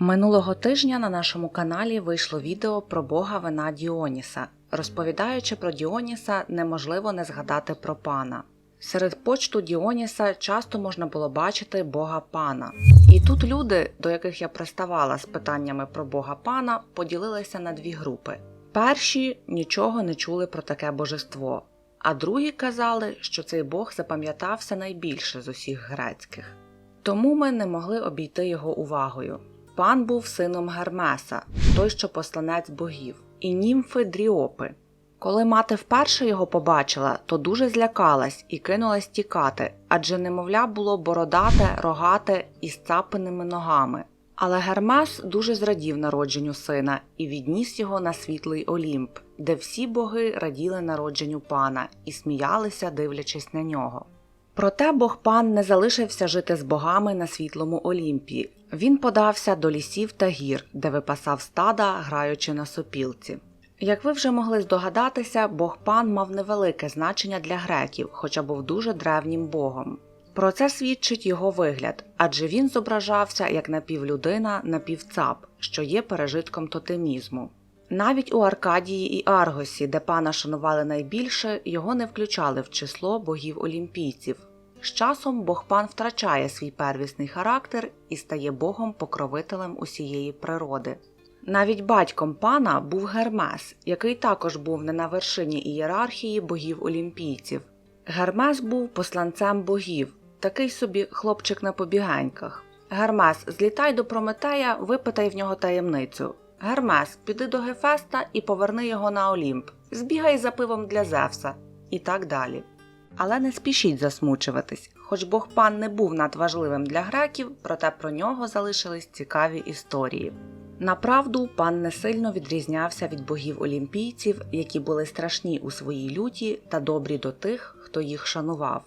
Минулого тижня на нашому каналі вийшло відео про бога вина Діоніса. Розповідаючи про Діоніса, неможливо не згадати про пана. Серед почту Діоніса часто можна було бачити бога пана. І тут люди, до яких я приставала з питаннями про бога пана, поділилися на дві групи. Перші нічого не чули про таке божество, а другі казали, що цей бог запам'ятався найбільше з усіх грецьких. Тому ми не могли обійти його увагою. Пан був сином Гермеса, той, що посланець богів, і німфи Дріопи. Коли мати вперше його побачила, то дуже злякалась і кинулась тікати, адже немовля було бородате, рогате і з цапаними ногами. Але Гермес дуже зрадів народженню сина і відніс його на світлий Олімп, де всі боги раділи народженню пана і сміялися, дивлячись на нього. Проте Бог пан не залишився жити з богами на світлому Олімпі. Він подався до лісів та гір, де випасав стада, граючи на сопілці. Як ви вже могли здогадатися, Бог пан мав невелике значення для греків, хоча був дуже древнім богом. Про це свідчить його вигляд, адже він зображався як напівлюдина, напівцап, що є пережитком тотемізму. Навіть у Аркадії і Аргосі, де пана шанували найбільше, його не включали в число богів олімпійців. З часом бог пан втрачає свій первісний характер і стає богом-покровителем усієї природи. Навіть батьком пана був Гермес, який також був не на вершині ієрархії богів олімпійців. Гермес був посланцем богів, такий собі хлопчик на побігеньках. Гермес, злітай до Прометея, випитай в нього таємницю. Гермес, піди до Гефеста і поверни його на Олімп. Збігай за пивом для Зевса. І так далі. Але не спішіть засмучуватись, хоч Бог пан не був надважливим для греків, проте про нього залишились цікаві історії. Направду, пан не сильно відрізнявся від богів олімпійців, які були страшні у своїй люті та добрі до тих, хто їх шанував.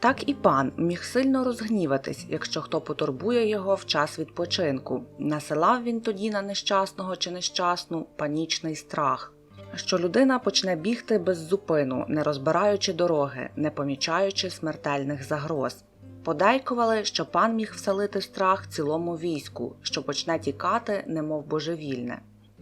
Так і пан міг сильно розгніватись, якщо хто потурбує його в час відпочинку. Насилав він тоді на нещасного чи нещасну панічний страх, що людина почне бігти без зупину, не розбираючи дороги, не помічаючи смертельних загроз. Подейкували, що пан міг вселити страх цілому війську, що почне тікати, немов божевільне.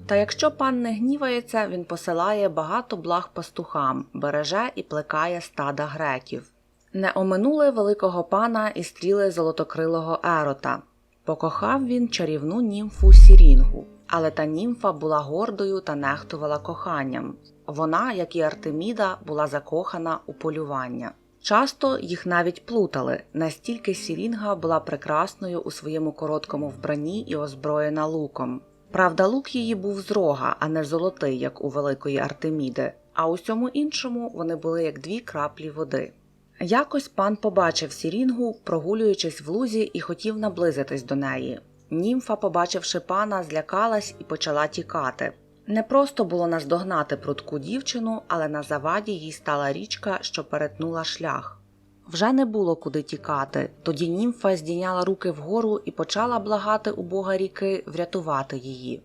Та якщо пан не гнівається, він посилає багато благ пастухам, береже і плекає стада греків. Не оминули великого пана і стріли золотокрилого ерота. Покохав він чарівну німфу Сірінгу, але та німфа була гордою та нехтувала коханням. Вона, як і Артеміда, була закохана у полювання. Часто їх навіть плутали, настільки Сірінга була прекрасною у своєму короткому вбранні і озброєна луком. Правда, лук її був з рога, а не золотий, як у великої Артеміди, а у всьому іншому вони були як дві краплі води. Якось пан побачив Сірінгу, прогулюючись в лузі, і хотів наблизитись до неї. Німфа, побачивши пана, злякалась і почала тікати. Не просто було наздогнати прудку дівчину, але на заваді їй стала річка, що перетнула шлях. Вже не було куди тікати, тоді німфа здійняла руки вгору і почала благати у бога ріки врятувати її.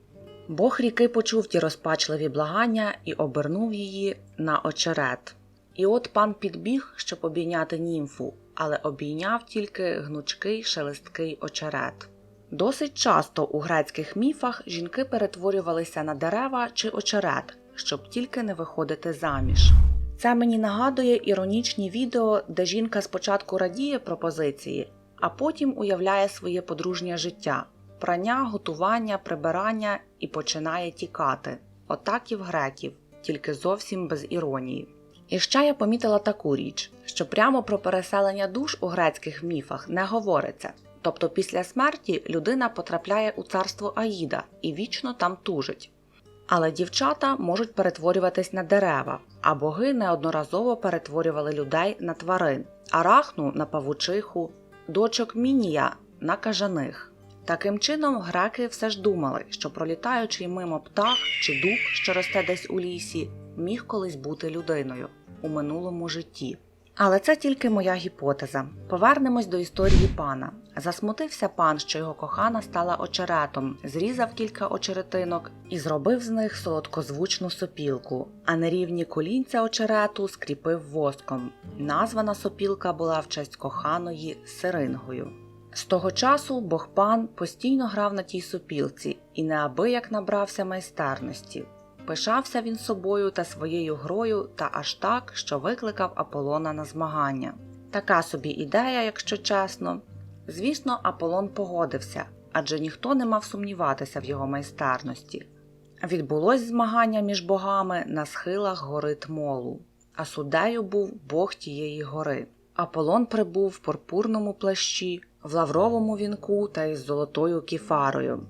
Бог ріки почув ті розпачливі благання і обернув її на очерет. І от пан підбіг, щоб обійняти німфу, але обійняв тільки гнучкий шелесткий очерет. Досить часто у грецьких міфах жінки перетворювалися на дерева чи очерет, щоб тільки не виходити заміж. Це мені нагадує іронічні відео, де жінка спочатку радіє пропозиції, а потім уявляє своє подружнє життя, прання, готування, прибирання і починає тікати. Отак і в греків, тільки зовсім без іронії. І ще я помітила таку річ, що прямо про переселення душ у грецьких міфах не говориться. Тобто після смерті людина потрапляє у царство Аїда і вічно там тужить. Але дівчата можуть перетворюватись на дерева, а боги неодноразово перетворювали людей на тварин, арахну на павучиху, дочок Мінія на кажаних. Таким чином, греки все ж думали, що пролітаючий мимо птах чи дуб, що росте десь у лісі, міг колись бути людиною у минулому житті. Але це тільки моя гіпотеза. Повернемось до історії пана. Засмутився пан, що його кохана стала очеретом, зрізав кілька очеретинок і зробив з них солодкозвучну сопілку, а на рівні колінця очерету скріпив воском. Названа сопілка була в честь коханої сирингою. З того часу бог пан постійно грав на тій сопілці і неабияк набрався майстерності. Пишався він собою та своєю грою та аж так, що викликав Аполлона на змагання. Така собі ідея, якщо чесно. Звісно, Аполлон погодився, адже ніхто не мав сумніватися в його майстерності. Відбулось змагання між богами на схилах гори Тмолу, а суддею був бог тієї гори. Аполлон прибув в пурпурному плащі, в лавровому вінку та із золотою кіфарою.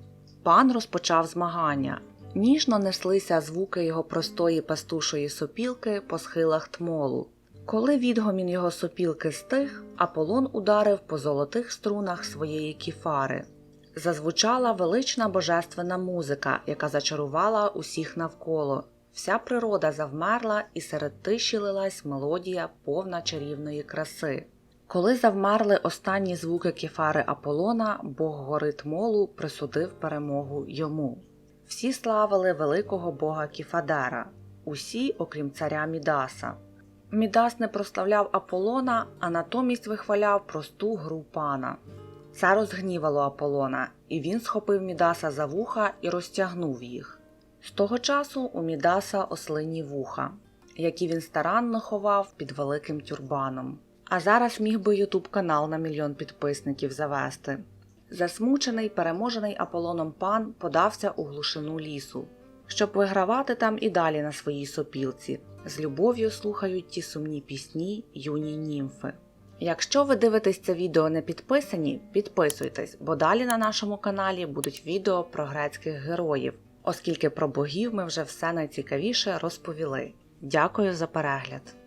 Пан розпочав змагання. Ніжно неслися звуки його простої пастушої сопілки по схилах тмолу. Коли відгомін його сопілки стих, Аполлон ударив по золотих струнах своєї кіфари. Зазвучала велична божественна музика, яка зачарувала усіх навколо. Вся природа завмерла, і серед тиші лилась мелодія, повна чарівної краси. Коли завмерли останні звуки кефари Аполлона, бог гори Тмолу присудив перемогу йому. Всі славили великого бога Кіфадера, усі, окрім царя Мідаса. Мідас не прославляв Аполлона, а натомість вихваляв просту гру пана. Це розгнівало Аполлона, і він схопив Мідаса за вуха і розтягнув їх. З того часу у Мідаса ослині вуха, які він старанно ховав під великим тюрбаном. А зараз міг би Ютуб канал на мільйон підписників завести. Засмучений, переможений Аполлоном пан подався у глушину лісу, щоб вигравати там і далі на своїй сопілці. З любов'ю слухають ті сумні пісні юні німфи. Якщо ви дивитесь це відео не підписані, підписуйтесь, бо далі на нашому каналі будуть відео про грецьких героїв, оскільки про богів ми вже все найцікавіше розповіли. Дякую за перегляд!